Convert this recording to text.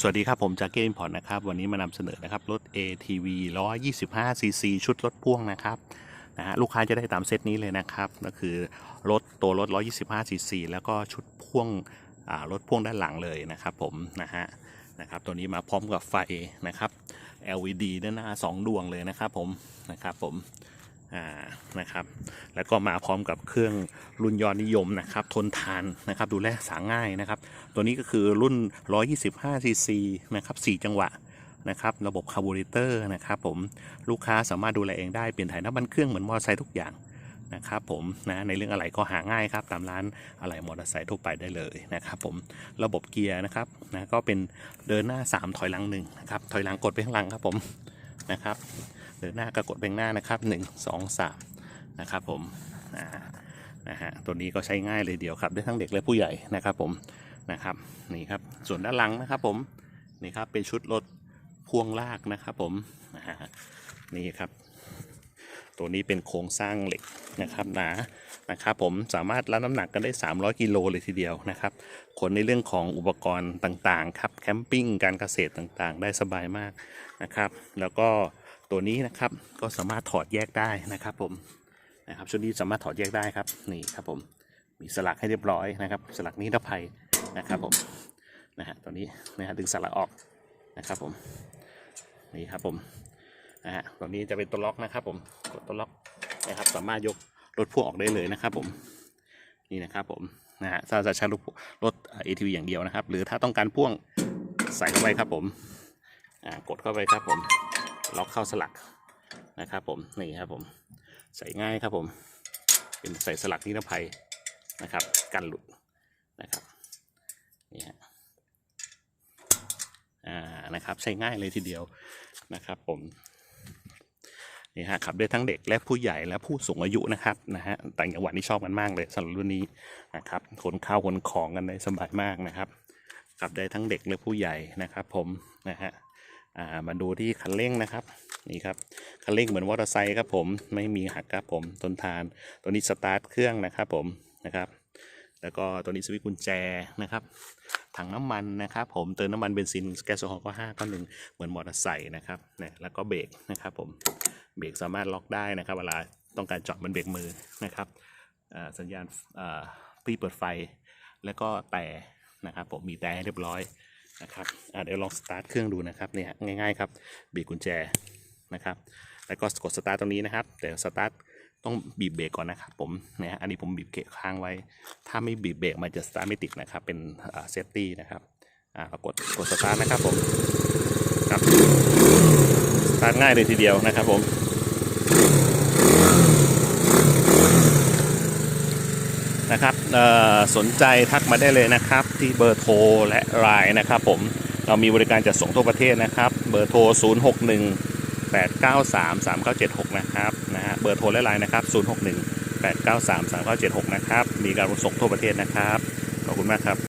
สวัสดีครับ ผมจากเกมพอร์ตนะครับ วันนี้มานำเสนอนะครับ รถ ATV 125 cc ชุดรถพ่วงนะครับนะฮะลูกค้าจะได้ตามเซตนี้เลยนะครับ ก็คือรถตัวรถ 125 cc แล้วก็ชุดพ่วงอ่ารถพ่วงด้านหลังเลยนะครับผมนะฮะนะครับตัวนี้มาพร้อมกับไฟนะครับ LED ด้านหน้า 2 ดวงเลยนะครับผมนะครับผม นะครับ แล้วก็มาพร้อมกับเครื่องรุ่นยอดนิยมนะครับ ทนทานนะครับดูแลสาง่ายนะครับ ตัวนี้ก็คือรุ่น 125 ซีซีนะครับ4จังหวะนะครับ ระบบคาร์บูเรเตอร์นะครับผมลูกค้าสามารถดูแลเองได้ เปลี่ยนถ่ายน้ำมันเครื่องเหมือนมอเตอร์ไซค์ทุกอย่างนะครับผมนะในเรื่องอะไรก็หาง่ายครับ ตามร้านอะไหล่มอเตอร์ไซค์ทั่วไปได้เลยนะครับผมระบบเกียร์นะครับนะก็เป็นเดินหน้า 3 ถอยหลัง1นะครับถอยหลังกดไปข้างหลังครับผมนะครับ เดินหน้าก็กดเปข้างหน้านะครับ 1 2 3 นะครับผมนะฮะตัวนี้ก็ใช้ง่ายเลยเดียวครับได้ทั้งเด็กและผู้ใหญ่นะครับผมนะครับนี่ครับส่วนด้านหลังนะครับผมนี่ครับเป็นชุดรถพ่วงลากนะครับผมนี่ครับ ตัวนี้เป็นโครงสร้างเหล็กนะครับหนานะครับผมสามารถรับน้ำหนักกันได้ 300 กิโลเลยทีเดียวนะครับขนในเรื่องของอุปกรณ์ต่างๆครับแคมปิ้งการเกษตรต่างๆ ได้สบายมากนะครับ แล้วก็ตัวนี้นะครับก็สามารถถอดแยกได้นะครับผมนะครับชุดนี้สามารถถอดแยกได้ครับนี่ครับผมมีสลักให้เรียบร้อยนะครับ สลักนิรภัยนะครับผมนะฮะตัวนี้นะฮะดึงสลักออกนะครับผมนี่ครับผม นะฮะตัวนี้จะเป็นตัวล็อกนะครับ ผมกดตัวล็อกนะครับ สามารถยกรถพ่วงออกได้เลยนะครับ ผมนี่นะครับผมนะฮะถ้าจะใช้รถเอทีวีอย่างเดียวนะครับ หรือถ้าต้องการพ่วงใส่เข้าไปครับผมอ่ากดเข้าไปครับผมล็อกเข้าสลักนะครับ ผมนี่ครับผมใส่ง่ายครับผม เป็นใส่สลักนิรภัยนะครับ กันหลุดนะครับนี่ฮะอ่านะครับใช้ง่ายเลยทีเดียวนะครับผม นี่ฮะขับได้ทั้งเด็กและผู้ใหญ่และผู้สูงอายุนะครับนะฮะต่างจังหวัดนี่ชอบกันมากเลยสำหรับรุ่นนี้นะครับขนข้าวขนของกันได้สบายมากนะครับขับได้ทั้งเด็กและผู้ใหญ่นะครับ ผมนะฮะมาดูที่คันเร่งนะครับนี่ครับคันเร่งเหมือนมอเตอร์ไซค์ครับผมไม่มีหักครับผมทนทานตัวนี้สตาร์ทเครื่องนะครับผมนะครับ แล้วก็ตัวนี้สวิตช์กุญแจนะครับ ถังน้ำมันนะครับผมเติมน้ำมันเบนซินแก๊สโซฮอลก็ห้าก็หนึ่งเหมือนมอเตอร์ไซค์นะครับเนี่ยแล้วก็เบรกนะครับผมเบรกสามารถล็อกได้นะครับเวลาต้องการจาะมันเบรกมือนะครับสัญญาณอ่าปีเปิดไฟ แล้วก็แต่นะครับผมมีแต่ให้เรียบร้อยนะครับเดี๋ยวลองสตาร์ทเครื่องดูนะครับเนี่ยง่ายๆครับบีบกุญแจนะครับแล้วก็กดสตาร์ทตรงนี้นะครับแต่สตาร์ท ต้องบีบเบรกก่อนนะครับผมนะอันนี้ผมบีบเกะค้างไว้ ถ้าไม่บีบเบรกมันจะสตาร์ทไม่ติดนะครับ เป็นเซฟตี้นะครับอ่าเรากดกดสตาร์ทนะครับผมครับสตาร์ทง่ายเลยทีเดียวนะครับผมนะครับเออสนใจทักมาได้เลยนะครับ ที่เบอร์โทรและไลน์นะครับผมเรามีบริการจัดส่งทั่วประเทศนะครับ เบอร์โทร 061 893 3976 นะครับนะฮะเบอร์โทรและไลน์นะครับ 061 893 3976 นะครับ มีการส่งทั่วประเทศนะครับ ขอบคุณมากครับ